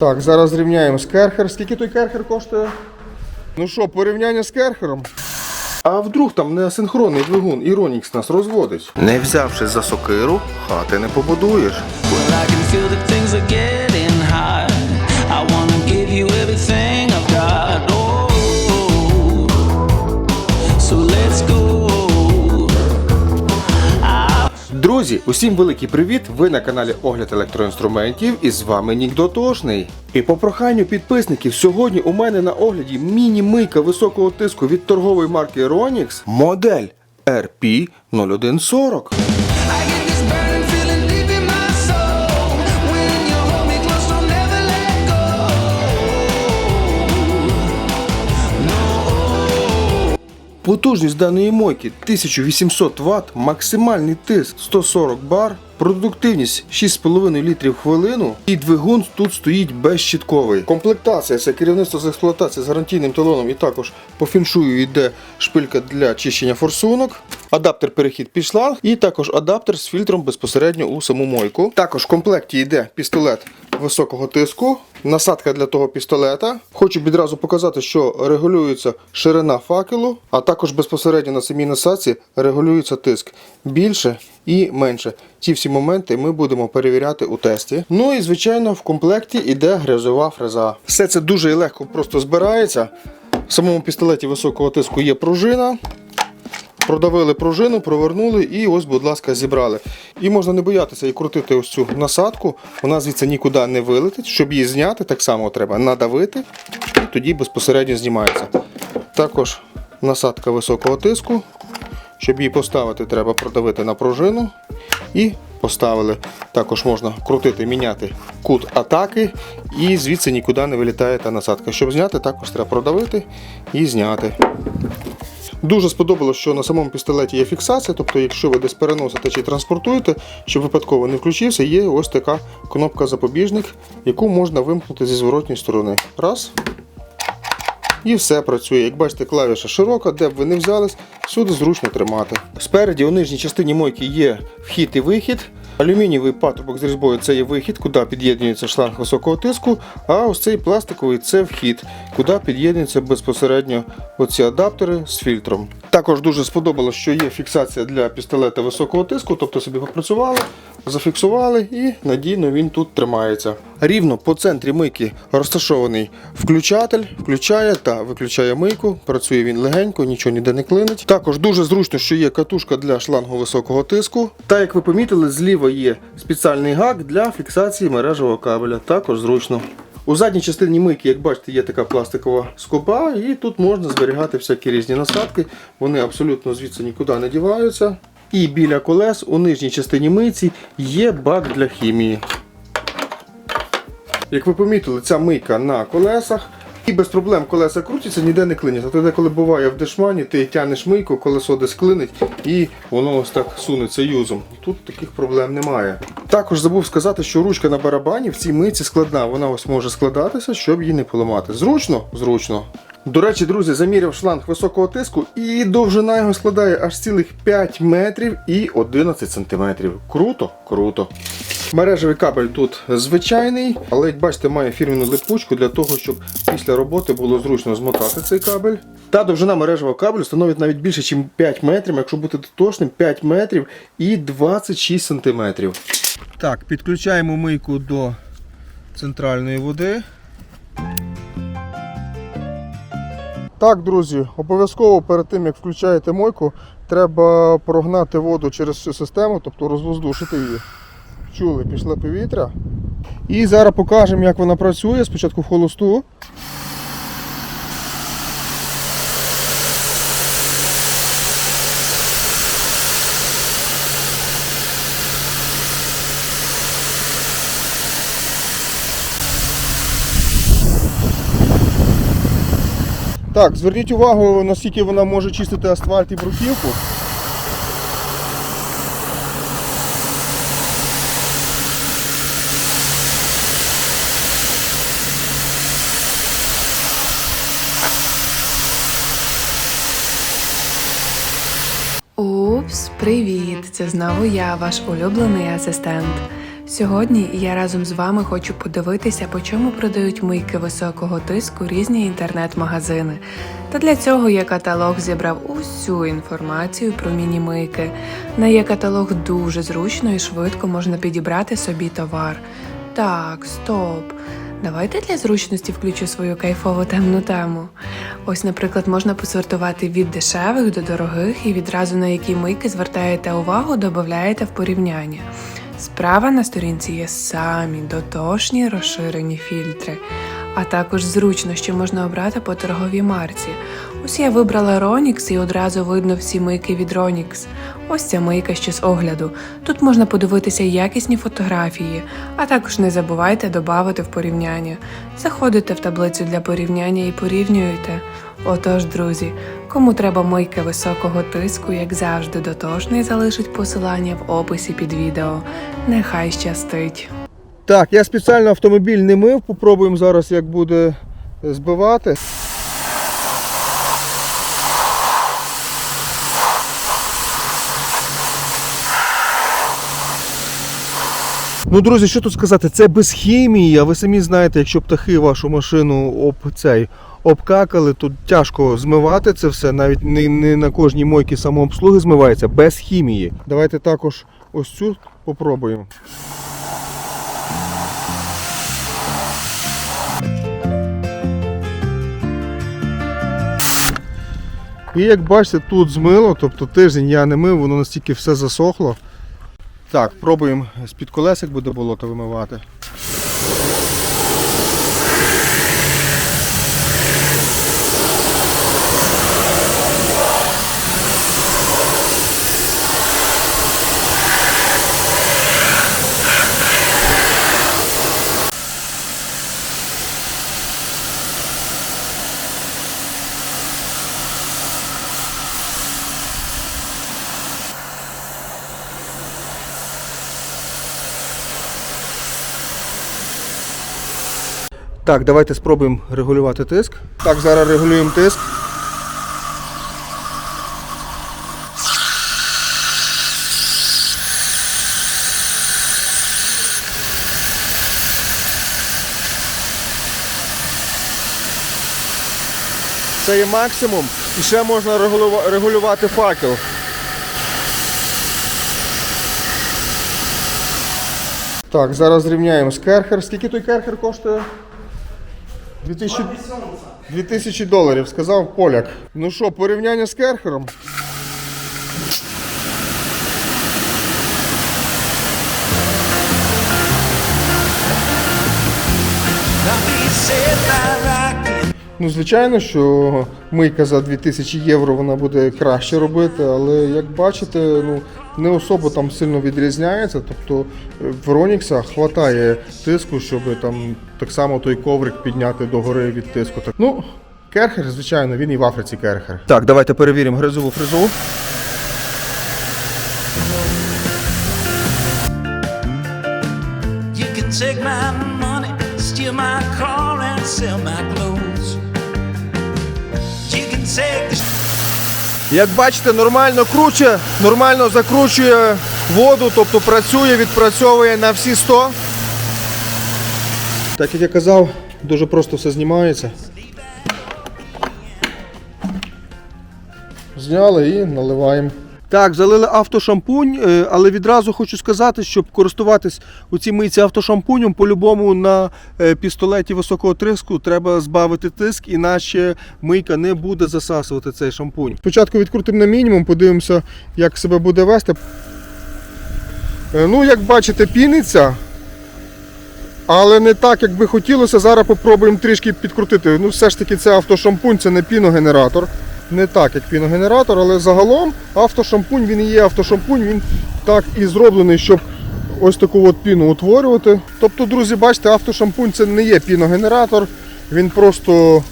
Так, зараз зрівняємо з керхер. Скільки той керхер коштує? Ну що, порівняння з керхером? А вдруг там не асинхронний двигун і Ронікс нас розводить? Не взявши за сокиру, хати не побудуєш. Well, I can feel that Друзі, усім великий привіт! Ви на каналі Огляд електроінструментів і з вами Нік Дотошний. І по проханню підписників сьогодні у мене на огляді міні-мийка високого тиску від торгової марки Ronix модель RP 0140. Потужність даної мойки 1800 Вт, максимальний тиск 140 бар, продуктивність 6,5 літрів хвилину і двигун тут стоїть безщітковий. Комплектація це керівництво з експлуатації з гарантійним талоном і також по фіншую йде шпилька для чищення форсунок. Адаптер перехід під шланг і також адаптер з фільтром безпосередньо у саму мойку. Також в комплекті йде пістолет високого тиску, насадка для того пістолета. Хочу відразу показати, що регулюється ширина факелу, а також безпосередньо на самій насадці регулюється тиск більше і менше. Ці всі моменти ми будемо перевіряти у тесті. Ну і звичайно в комплекті йде грязова фреза. Все це дуже легко просто збирається. В самому пістолеті високого тиску є пружина. Продавили пружину, провернули і ось, будь ласка, зібрали. І можна не боятися і крутити ось цю насадку. Вона звідси нікуди не вилетить. Щоб її зняти, так само треба надавити і тоді безпосередньо знімається. Також насадка високого тиску. Щоб її поставити, треба продавити на пружину і поставили. Також можна крутити, міняти кут атаки, і звідси нікуди не вилітає та насадка. Щоб зняти, також треба продавити і зняти. Дуже сподобалось, що на самому пістолеті є фіксація, тобто, якщо ви десь переносите чи транспортуєте, щоб випадково не включився, є ось така кнопка запобіжник, яку можна вимкнути зі зворотньої сторони. Раз. І все працює. Як бачите, клавіша широка, де б ви не взялись, всюди зручно тримати. Спереді у нижній частині мойки є вхід і вихід. Алюмінієвий патрубок з різьбою це є вихід, куди під'єднується шланг високого тиску, а ось цей пластиковий це вхід, куди під'єднуються безпосередньо оці адаптери з фільтром. Також дуже сподобалось, що є фіксація для пістолета високого тиску, тобто собі попрацювали, зафіксували і надійно він тут тримається. Рівно по центрі мийки розташований включатель, включає та виключає мийку. Працює він легенько, нічого ніде не клинить. Також дуже зручно, що є катушка для шлангу високого тиску. Та як ви помітили, зліва є спеціальний гак для фіксації мережевого кабеля. Також зручно. У задній частині мийки, як бачите, є така пластикова скоба, і тут можна зберігати всякі різні насадки. Вони абсолютно звідси нікуди не діваються. І біля колес у нижній частині мийці є бак для хімії. Як ви помітили, ця мийка на колесах. І без проблем колеса крутяться, ніде не клинять. А тоді, коли буває в дешмані, ти тянеш мийку, колесо десь клинить і воно ось так сунеться юзом. Тут таких проблем немає. Також забув сказати, що ручка на барабані в цій мийці складна. Вона ось може складатися, щоб її не поламати. Зручно? Зручно. До речі, друзі, заміряв шланг високого тиску і довжина його складає аж цілих 5 метрів і 11 сантиметрів. Круто? Круто. Мережевий кабель тут звичайний, але як бачите, має фірменну липучку для того, щоб після роботи було зручно змотати цей кабель. Та довжина мережевого кабелю становить навіть більше, ніж 5 метрів, якщо бути точним, 5 метрів і 26 сантиметрів. Так, підключаємо мийку до центральної води. Так, друзі, обов'язково перед тим як включаєте мойку, треба прогнати воду через всю систему, тобто розвоздушити її. Чули, пішло повітря. І зараз покажемо, як вона працює. Спочатку холосту. Так, зверніть увагу, наскільки вона може чистити асфальт і бруківку. Упс, привіт! Це знову я, ваш улюблений асистент. Сьогодні я разом з вами хочу подивитися, по чому продають мийки високого тиску різні інтернет-магазини. Та для цього є каталог зібрав усю інформацію про міні-мийки. На є каталог дуже зручно і швидко можна підібрати собі товар. Так, стоп. Давайте для зручності включу свою кайфову темну тему. Ось, наприклад, можна посортувати від дешевих до дорогих і відразу на які мийки звертаєте увагу, додаєте в порівняння. Справа на сторінці є самі дотошні розширені фільтри, а також зручно, що можна обрати по торговій марці. Ось я вибрала Ronix і одразу видно всі мийки від Ronix. Ось ця мийка ще з огляду. Тут можна подивитися якісні фотографії, а також не забувайте додати в порівняння. Заходите в таблицю для порівняння і порівнюєте. Отож, друзі, кому треба мийки високого тиску, як завжди, дотошний залишить посилання в описі під відео. Нехай щастить! Так, я спеціально автомобіль не мив, попробуємо зараз, як буде збивати. Ну, друзі, що тут сказати? Це без хімії, а ви самі знаєте, якщо птахи вашу машину об цей обкакали, то тяжко змивати це все. Навіть не, не на кожній мойці самообслуги змивається без хімії. Давайте також ось цю попробуємо. І як бачите, тут змило, тобто тиждень я не мив, воно настільки все засохло. Так, пробуємо з-під колесик буде болото вимивати. Так, давайте спробуємо регулювати тиск. Так, зараз регулюємо тиск. Це є максимум. І ще можна регулювати факел. Так, зараз зрівняємо з керхер. Скільки той керхер коштує? 2000, 2000 доларів, сказав поляк. Ну що, порівняння з керхером? Ну, звичайно, що мийка за 2000 євро вона буде краще робити, але як бачите, ну не особо там сильно відрізняється. Тобто е, в Ронікса хватає тиску, щоб там так само той коврик підняти догори від тиску. Так, ну, керхер, звичайно, він і в Африці керхер. Так, давайте перевіримо гризову can take my money, steal my car, and sell my clothes. Як бачите, нормально круче, нормально закручує воду, тобто працює, відпрацьовує на всі 100. Так як я казав, дуже просто все знімається. Зняли і наливаємо. Так, залили автошампунь, е, але відразу хочу сказати, щоб користуватись у цій мийці автошампунем, по-любому на е, пістолеті високого тиску треба збавити тиск, іначе мийка не буде засасувати цей шампунь. Спочатку відкрутимо на мінімум, подивимося, як себе буде вести. Е, Ну, як бачите, піниться. Але не так, як би хотілося. Зараз попробуємо трішки підкрутити. Ну, все ж таки, це автошампунь, це не піногенератор. Не так, як піногенератор, але загалом автошампунь він і є автошампунь, він так і зроблений, щоб ось таку от піну утворювати. Тобто, друзі, бачите, автошампунь це не є піногенератор, він просто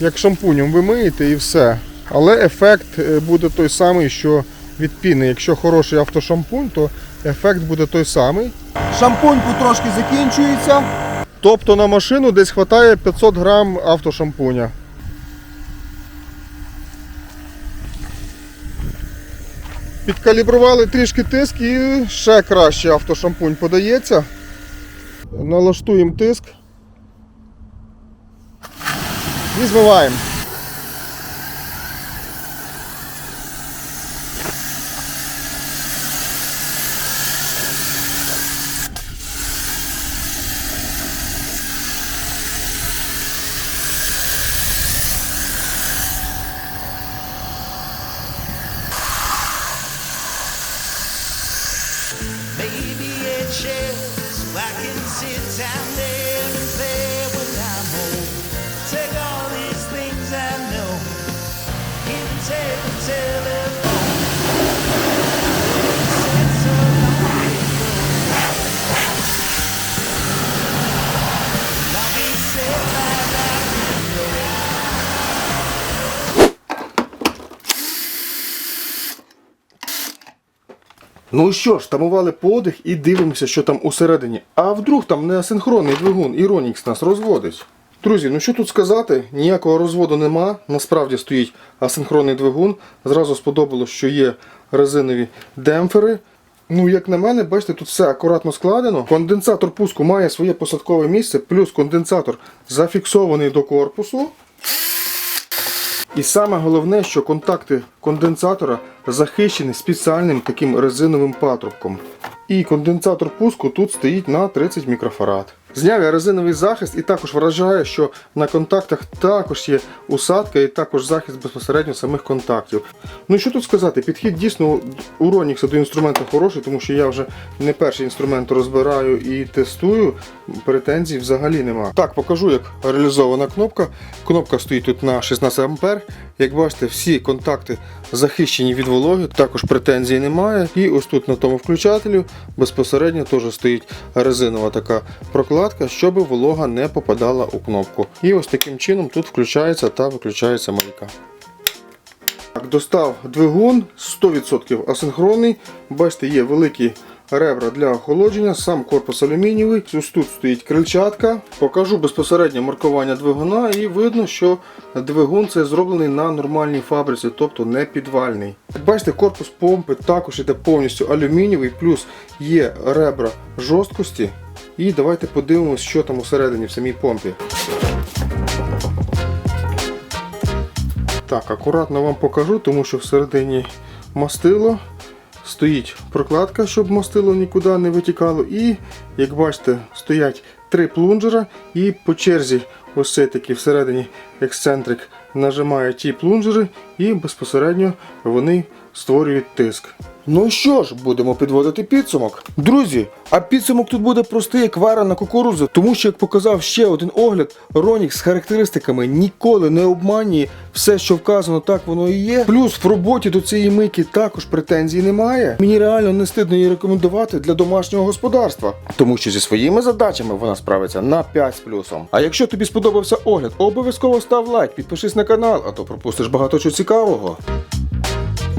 як шампунем ви миєте і все. Але ефект е, буде той самий, що від піни. Якщо хороший автошампунь, то ефект буде той самий. Шампунь потрошки закінчується. Тобто на машину десь вистачає 500 грам автошампуня. Підкалібрували трішки тиск і ще краще автошампунь подається. Налаштуємо тиск. І змиваємо. Ну що ж, тамували подих і дивимося, що там усередині. А вдруг там не асинхронний двигун і Ронікс нас розводить. Друзі, ну що тут сказати? Ніякого розводу нема. Насправді стоїть асинхронний двигун. Зразу сподобалось, що є резинові демпфери. Ну, як на мене, бачите, тут все акуратно складено. Конденсатор пуску має своє посадкове місце, плюс конденсатор зафіксований до корпусу. І саме головне, що контакти конденсатора захищені спеціальним таким резиновим патрубком. І конденсатор пуску тут стоїть на 30 мікрофарад. Зняв я резиновий захист і також вражає, що на контактах також є усадка і також захист безпосередньо самих контактів. Ну і що тут сказати, підхід дійсно у Ronix до інструмента хороший, тому що я вже не перший інструмент розбираю і тестую. Претензій взагалі нема. Так, покажу, як реалізована кнопка. Кнопка стоїть тут на 16 А. Як бачите, всі контакти захищені від вологи, також претензій немає. І ось тут на тому включателю безпосередньо теж стоїть резинова така прокладка, щоб волога не попадала у кнопку. І ось таким чином тут включається та виключається мийка. Так, достав двигун 100% асинхронний. Бачите, є великі ребра для охолодження, сам корпус алюмінієвий. Ось тут стоїть крильчатка. Покажу безпосередньо маркування двигуна і видно, що двигун це зроблений на нормальній фабриці, тобто не підвальний. Як Бачите, корпус помпи також іде повністю алюмінієвий, плюс є ребра жорсткості. І давайте подивимось, що там усередині в самій помпі. Так, акуратно вам покажу, тому що всередині мастило. Стоїть прокладка, щоб мастило нікуди не витікало. І, як бачите, стоять три плунжера. І по черзі ось цей такий всередині ексцентрик нажимає ті плунжери і безпосередньо вони створюють тиск. Ну що ж, будемо підводити підсумок. Друзі, а підсумок тут буде простий, як варена кукурудза, тому що, як показав ще один огляд, Ронік з характеристиками ніколи не обманює все, що вказано, так воно і є. Плюс в роботі до цієї мийки також претензій немає. Мені реально не стидно її рекомендувати для домашнього господарства, тому що зі своїми задачами вона справиться на 5 з плюсом. А якщо тобі сподобався огляд, обов'язково став лайк, підпишись на канал, а то пропустиш багато чого цікавого.